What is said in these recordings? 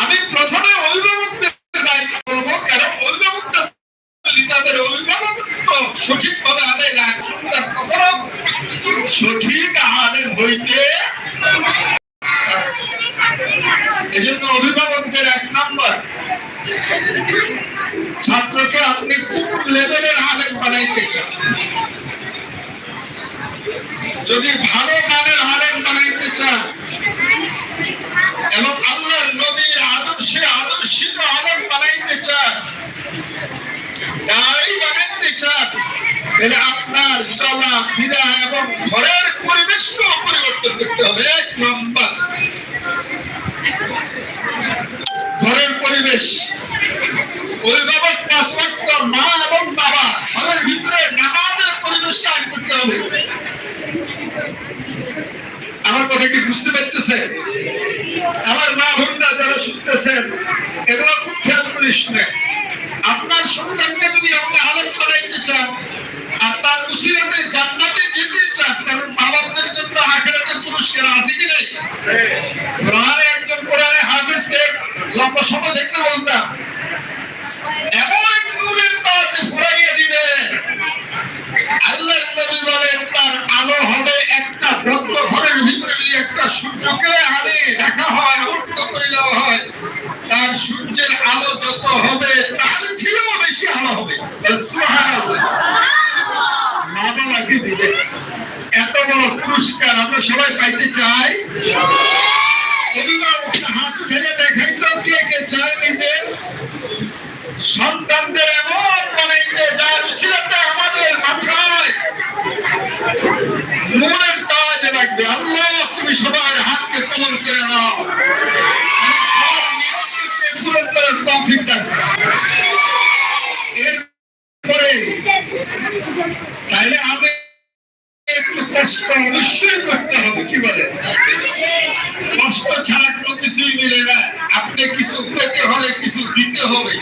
আমি প্রথমে অভিভাবকদের দায়িত্ব বলব কারণ অভিভাবকরা তাদের অভিভাবক সঠিকভাবে আদায় না সঠিক আলেম হইতে এজন্য অভিভাবকদের এক নম্বর, ছাত্রকে আপনি কোন লেভেলের আলেম বানাইতে চান? যদি ভালো মানের আলেম বানাইতে চান এবং আল্লাহর নবীর আদর্শে আদর্শিত আলেম বানাইতে চান। তাই বানাইতে চান। আপনার চলা, ফিরা এবং ঘরের পরিবেশকেও পরিবর্তন করতে হবে। এক নম্বর। ঘরের পরিবেশ। অভিভাবক পাঁচ ওয়াক্ত মা এবং বাবা, ঘরের ভিতরে নামাজের পরিবেশকে আইন করতে হবে। আমার কথা কি বুঝতে পারতেছে আমার মা বোনরা যারা শুনতেছেন, এগুলো খুব খেয়াল করিস না। আপনার সন্তানকে যদি আপনি আলোক করাইতে চান আপনার উচিরাতে জান্নাতে যেতে চান কারণ মা বাপদের জন্য আখেরাতের পুরস্কার আছে কি নেই কোরআনে একজন কোরআনে হাফিজকে লম্বা সময় দেখতে বলতাম এমন এক নূরের তাজ ফুরাইয়া দিবে আল্লাহ নবী বলেন তার আলো হবে একটা বদ্ধ ঘরের ভিতরে যদি একটা সূর্যকে আনে রাখা হয় আবদ্ধ করে দেওয়া হয় তার সূর্যের আলো যত হবে তার চেয়েও বেশি আলো হবে বলেন, এত বড় পুরস্কার আমরা সবাই পাইতে চাই। সন্তানদের এমন বানাইতে যার উসিলাতে আমাদের মাথায়। মনের তাজ রাখবে আল্লাহ, তুমি সবার হাতকে কবল করে নাও। পূরণ করার তৌফিক কি বলে? কষ্ট ছাড়া কোনো কিছুই মিলে না। আপনি কিছু পেতে হলে কিছু দিতে হবে।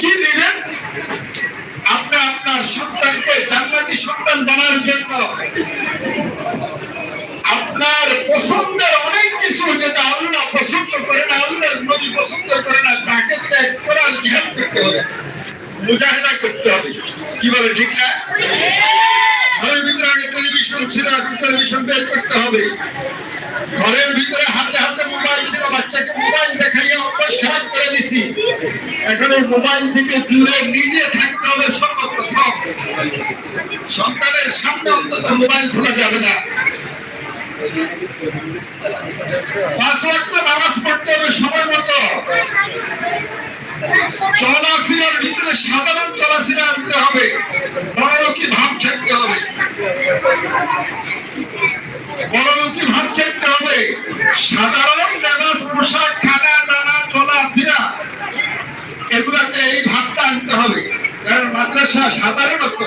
কি দিবেন? আপনি আপনার সন্তানকে জান্নাতি সন্তান বানার জন্য আপনার পছন্দের অনেক কিছু যেটা আল্লাহ পছন্দ করে না, আল্লাহর নবী পছন্দ করে না, তাকে ত্যাগ করার জিহাদ করতে হবে। মুজাহিদা করতে হবে। কি বলে ঠিক না ঘরের ভিতরে আগে টেলিভিশন টেলিভিশন বের করতে হবে। ঘরের ভিতরে হাতে হাতে মোবাইল ছিল, বাচ্চাকে মোবাইল দেখাইয়া অভ্যাস খারাপ করে দিছি। এখন এই মোবাইল থেকে দূরে নিজে থাকতে হবে, সর্বপ্রথম। সন্তানের সামনে অন্তত মোবাইল খোলা যাবে না। পাঁচ ওয়াক্ত নামাজ পড়তে হবে সময় মতো। চলাফেরার ভিতরে সাধারণ চলাফেরা আনতে হবে। ভাব ছাড়তে হবে। ভাব ছাড়তে হবে। সাধারণ নামাজ, পোশাক, খানা, দানা, চলাফেরা, এগুলাতে এই ভাবটা আনতে হবে। কারণ মাদ্রাসা সাধারণত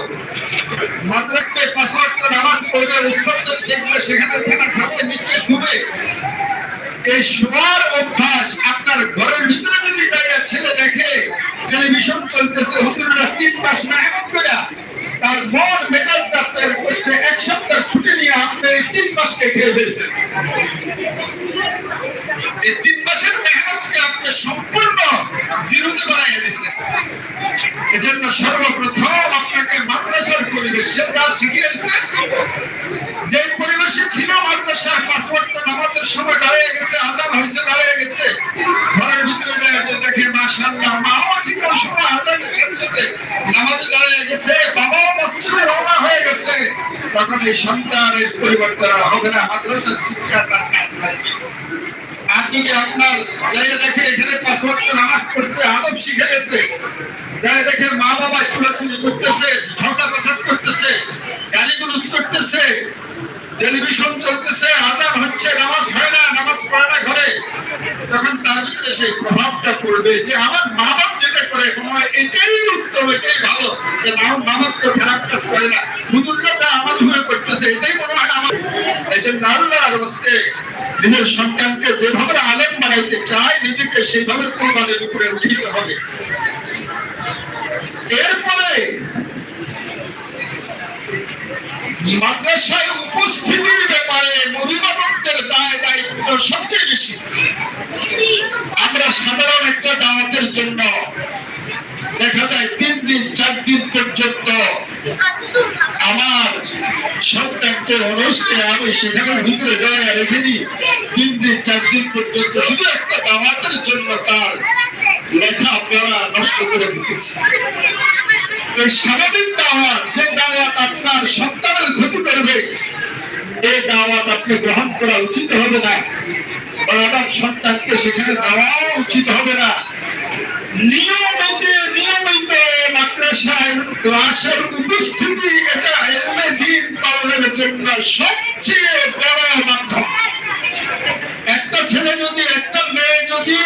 মাদ্রাসায় পাঁচ নামাজ পড়বে দেখবে সেখানে খানা খাবে, নিচে শুবে। এই শোয়ার মাস মেহনত করে, তার মন মেজাজ যাত্রা করছে, এক সপ্তাহ ছুটি নিয়ে আপনি এই তিন মাসকে খেয়ে ফেলছেন। এই তিন মাসের মেহনতকে আপনি সম্পূর্ণ জিরোতে বানাইয়া দিচ্ছেন। এজন্য সর্বপ্রথম আপনাকে মাদ্রাসার পরিবেশে যা শিখিয়েছে যে পরিবেশে ছিল মাদ্রাসা ওয়াক্ত নামাজের সময় দাঁড়িয়ে গেছে, আজান হয়েছে দাঁড়িয়ে গেছে ঘরের ভিতরে যায় যে দেখে মাশাআল্লাহ মাও ঠিক ওই সময় আজান সাথে নামাজে দাঁড়িয়ে গেছে বাবাও মসজিদে রওনা হয়ে গেছে তখন এই সন্তানের পরিবর্তন আর হবে না, মাদ্রাসার শিক্ষা তার লাগবে আর যদি আপনার যাই দেখে এখানে পাঁচ ওয়াক্ত নামাজ পড়ছে, আদব শিখে গেছে যাই দেখে মা বাবা চুলাচুলি করতেছে, ঝগড়া প্রসাদ করতেছে, গালিগুলোজ করতেছে, টেলিভিশন চলতেছে, আজান হচ্ছে, নামাজ হয় না, নামাজ পড়ে না ঘরে, তখন তার ভিতরে সেই প্রভাবটা পড়বে যে আমার আমার আমার নিজের সন্তানকে যেভাবে আলেম বানাইতে চায়, নিজেকে সেইভাবে কোরবানির উপরে উঠিতে হবে। এরপরে মাদ্রাসায় উপস্থিতির ব্যাপারে অভিভাবকদের দায় দায়িত্ব সবচেয়ে বেশি। দাওয়াতের জন্য দেখা যায় তিন দিন, চার দিন পর্যন্ত। আমার সন্তানকে অনস্তে আমি সেখানের ভিতরে জড়াইয়া রেখে দিই। তিন দিন, চার দিন পর্যন্ত শুধু একটা দাওয়াতের জন্য তার লেখা পড়া নষ্ট করে দিতেছি। যে আপনার সন্তানের ক্ষতি করবে, এই দাওয়াত আপনি গ্রহণ করা উচিত হবে না। বা আমার সন্তানকে সেখানে দেওয়া উচিত হবে না। নিয়মিত মাদ্রাসায় ক্লাসের উপস্থিতি এটা এলমে দিন পালনের জন্য সবচেয়ে বড় মাধ্যম। একটা ছেলে যদি একটা মেয়ে যদি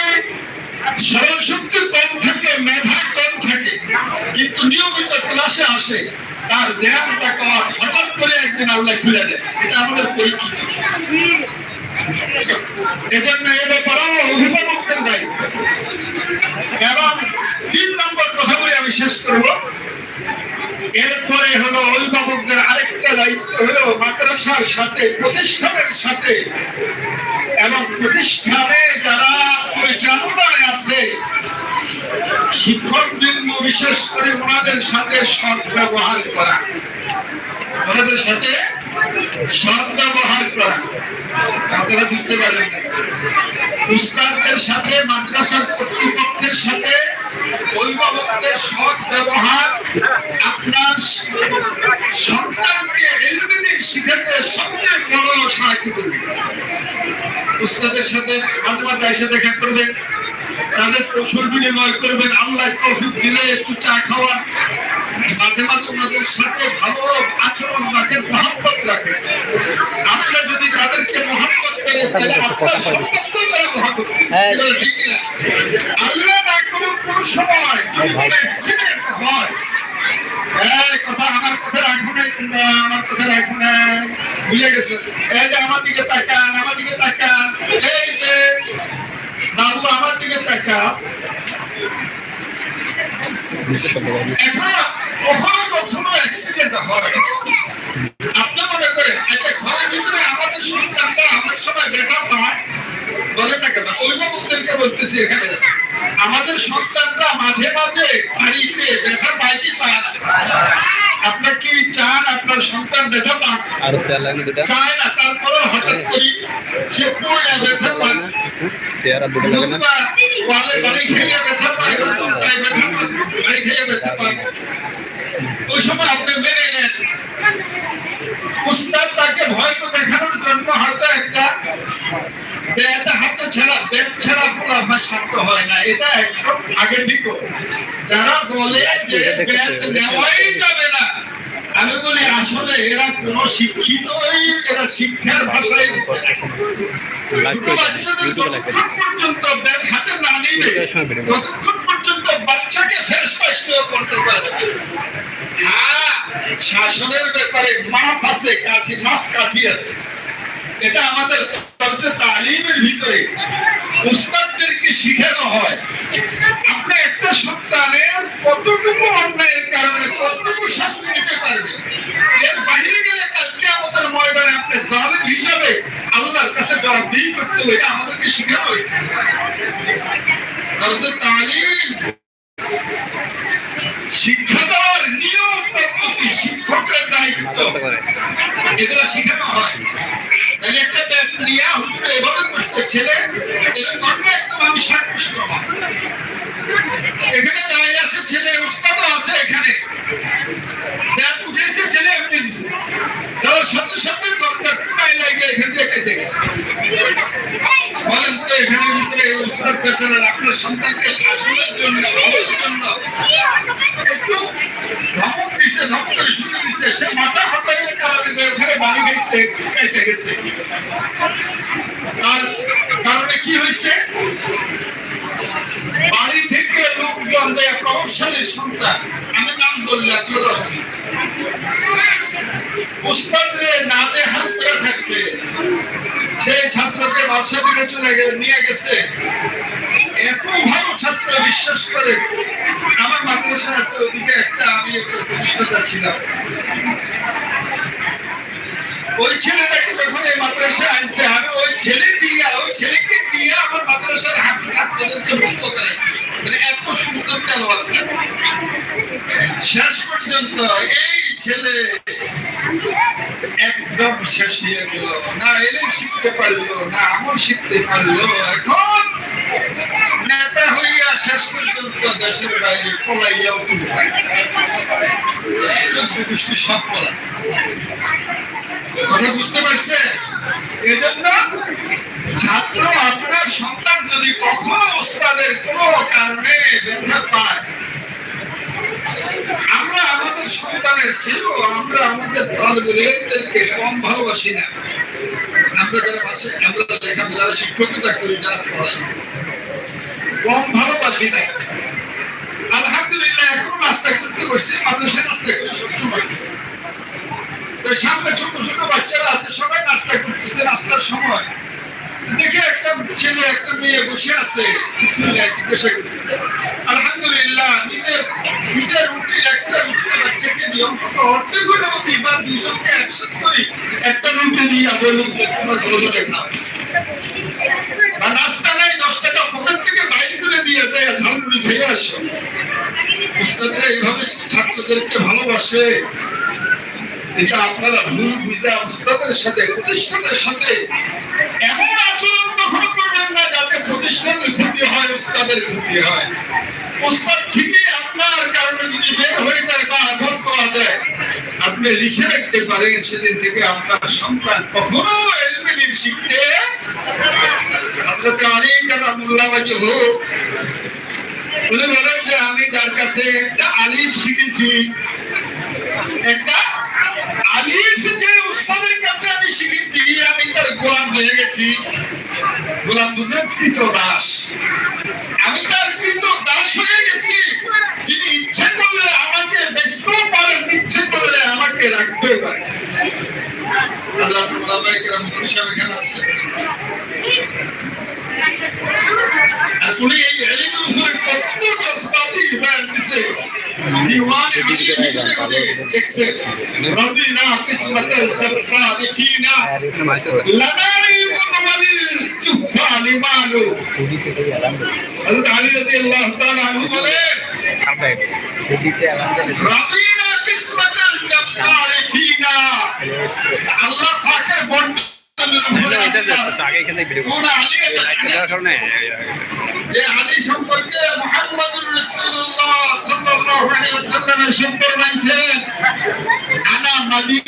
স্মরণশক্তি কম থাকে মেধা কম থাকে কিন্তু নিয়মিত ক্লাসে আসে তার জ্ঞান জাকাত হঠাৎ করে একদিন আল্লাহ খুলে দেয়। এটা আমাদের পরীক্ষিত এজন্য এ ব্যাপারেও অভিভাবকদের দায়িত্ব এবং তিন নম্বর কথা বলে আমি শেষ করব এরপরে হলো অভিভাবকদের আরেকটা দায়িত্ব হলো মাদ্রাসার সাথে, প্রতিষ্ঠানের সাথে। এবং প্রতিষ্ঠানে যারা পরিচালনায় আছে শিক্ষক বৃন্দ বিশেষ করে ওনাদের সাথে সৎ ব্যবহার করা। ওনাদের সাথে সৎ ব্যবহার করা। আপনারা বুঝতে পারবেন না। উস্তাদদের সাথে, মাদ্রাসার কর্তৃপক্ষের সাথে, অভিভাবকদের সৎ ব্যবহার, আপনার সন্তানকে এলুমিনিক শিখাতে সবচেয়ে বড় সাহায্য করবে। উস্তাদের সাথে মাঝে মাঝে এসে দেখা করবেন, তাদের কৌশল বিনিময় করবেন, আল্লাহ তৌফিক দিলে একটু চা খাওয়া। মাঝে মাঝে ওনাদের সাথে ভালো আচরণ রাখেন মহাব্বত রাখেন আমরা যদি তাদেরকে মহাব্বত করে তাহলে আপনার সন্তানকেও তারা মহাব্বত করবে। এটা ঠিক কিনা? আল্লাহ না করুক হয়। কথা আমার কথা রাখব না কিন্তু আমার কথা রাখব না বুঝে গেছে? এই যে আমার দিকে তাকান আমার দিকে তাকান। এই যে বাবু আমার দিকে তাকান কখনো কখনো অ্যাক্সিডেন্ট হয়। আপনি মনে করেন আচ্ছা ঘরের ভিতরে আমাদের সন্তানরা সময় ব্যথা পায় বলেন না কেন অভিভাবকদেরকে বলতেছি এখানে আমাদের সন্তানরা মাঝে মাঝে বাড়িতে ব্যথা কি পায় না? আপনার কি চান আপনার সন্তান ব্যথা আর লাগানো চায় না তারপরে হঠাৎ করি সে পড়ে ব্যথা পায়। শেয়ার আর লাগে না। ওয়ালে বাড়ি খেয়ে ব্যথা পায় নতুন চায় ব্যথা পায় বাড়ি খেয়ে ব্যথা পায়। ওই সময় আপনি মেনে নেন। উস্তাদ তাকে ভয় তো দেখানোর জন্য হয়তো একটা ব্যাট হাতে ছাড়া ব্যাট ছাড়া কোনো আমার শান্ত হয় না। এটা একদম আগে ঠিক যারা বলে যে ব্যাট নেওয়াই যাবে না আমি বলি আসলে এরা কোন শিক্ষিতই এরা শিক্ষার ভাষায় বাচ্চাদের পর্যন্ত ব্যাট হাতে না নিবে। ততক্ষণ পর্যন্ত বাচ্চাকে ফেস ফাইসিও করতে পারে হ্যাঁ শাসনের ব্যাপারে মাফ আছে, কাঠি, মাফ কাঠি আছে। এটা আমাদের তালিমের ভিতরে। উস্তাদদেরকে শিখানো হয়। আপনি একটা সন্তানের কতটুকু অন্যায়ের কারণে, কতটুকু শাস্তি দিতে পারবেন? এর বাইরে গেলে কালকে আমাদের ময়দানে আপনি জালেম হিসাবে আল্লাহর কাছে জবাবদিহি করতে হবে আমাদেরকে শিখানো হয়েছে চর্চা তালিম শিক্ষা দেওয়ার নিয়ম পদ্ধতি শিক্ষকের দায়িত্ব মাথা করে এগুলো শেখানো হয়। একটা ব্যাকটেরিয়া হুজুর এভাবে করছে, ছেলে এরকম একদম আমি সাক্ষী এখানে দাঁড়িয়ে আছে ছেলে উস্তাদও আছে এখানে। উস্তাদ সন্তানকে শাসনের জন্য ভালোর জন্য। সে মাথা ফাটাইয়ের কারণে যে ওখানে বাড়ি গেছে কেটে গেছে। তার কারণে কি হয়েছে? বাড়ি থেকে লোকজন যে প্রভাবশালী সন্তান আমি নাম বললাম তোর উস্তাদরে নাজে হাত করে সে ছাত্রকে বাসা থেকে চলে নিয়ে গেছে। এত ভালো ছাত্র, বিশ্বাস করে। আমার মাদ্রাসা আছে ওদিকে একটা আমি একটা প্রতিষ্ঠাতা ছিলাম। ওই ছেলেটাকে যখন এই মাদ্রাসা আনছে আমি ওই ছেলে দিয়া, ওই ছেলেকে দিয়ে আমার মাদ্রাসার হাতে ছাত্রদেরকে মুক্ত করাইছি তেলাওয়াত করে। শেষ পর্যন্ত এই ছেলে একদম শেষ হয়ে গেল। না এলেম শিখতে পারল, না আমল শিখতে পারল। এখন নেতা হইয়া শেষ পর্যন্ত দেশের বাইরে পলাইয়াও কিন্তু সব পলা বুঝতে পারছে এজন্য ছাত্র আপনার সন্তান যদি কখনো উস্তাদের কোনো কারণে ব্যথা পায়, আমরা আমাদের সন্তানের চেয়েও আমরা আমাদের দলগুলোদেরকে কম ভালোবাসি না। আমরা যারা বাসে, আমরা লেখা যারা শিক্ষকতা করি, যারা পড়াই কম ভালোবাসি না। আলহামদুলিল্লাহ, এখন নাস্তা করতে পারছি মাদ্রাসা নাস্তা করি সবসময়। তো সামনে ছোট ছোট বাচ্চারা আছে, সবাই নাস্তা করতেছে, নাস্তার সময়। দেখে একটা ছেলে, একটা মেয়ে বসে আছে আলহামদুলিল্লাহ, নিজের নিজের রুটির একটা রুটি বাচ্চাকে দিয়ে অন্তত অর্ধেক অতি বা দুজনকে একসাথে করি, একটা রুটি দিয়ে বলি যে তোমরা দুজনে খাও। নাস্তা নাই দশ টাকা পকেট থেকে বাইর করে দিয়ে যায়, ঝালমুড়ি খেয়ে আসো। উস্তাদরা এইভাবে ছাত্রদেরকে ভালোবাসে। এটা আপনারা ভুল বুঝে সাথে, প্রতিষ্ঠানের সাথে এমন আচরণ তখন করবেন না যাতে প্রতিষ্ঠানের ক্ষতি হয়, উস্তাদের ক্ষতি হয়। উস্তাদ ঠিকই আপনার কারণে যদি বের হয়ে যায় বা আঘাত করা আপনি লিখে রাখতে পারেন, সেদিন থেকে আপনার সন্তান কখনো শিখতে হজরতে অনেক হোক উনি বলেন যে আমি যার কাছে একটা আলিফ শিখেছি, একটা শিখেছি গোলাম হয়ে গেছি গোলাম হোসেন কৃত দাস আমি তার কৃত দাস হয়ে গেছি তিনি ইচ্ছে করলে আমাকে বেচতেও পারেন ইচ্ছে করলে আমাকে রাখতেও পারেন হাজরাত ওলামায়ে কেরাম মুফতি সাহেব এখানে আল্লাহ এটা যাচ্ছে আগে এখানে ভিডিও লাইটটা দেওয়ার কারণে যে আলী সম্পর্কে মুহাম্মদুর রাসূলুল্লাহ সাল্লাল্লাহু আলাইহি ওয়াসাল্লামের সম্পর্ক আনা মাদি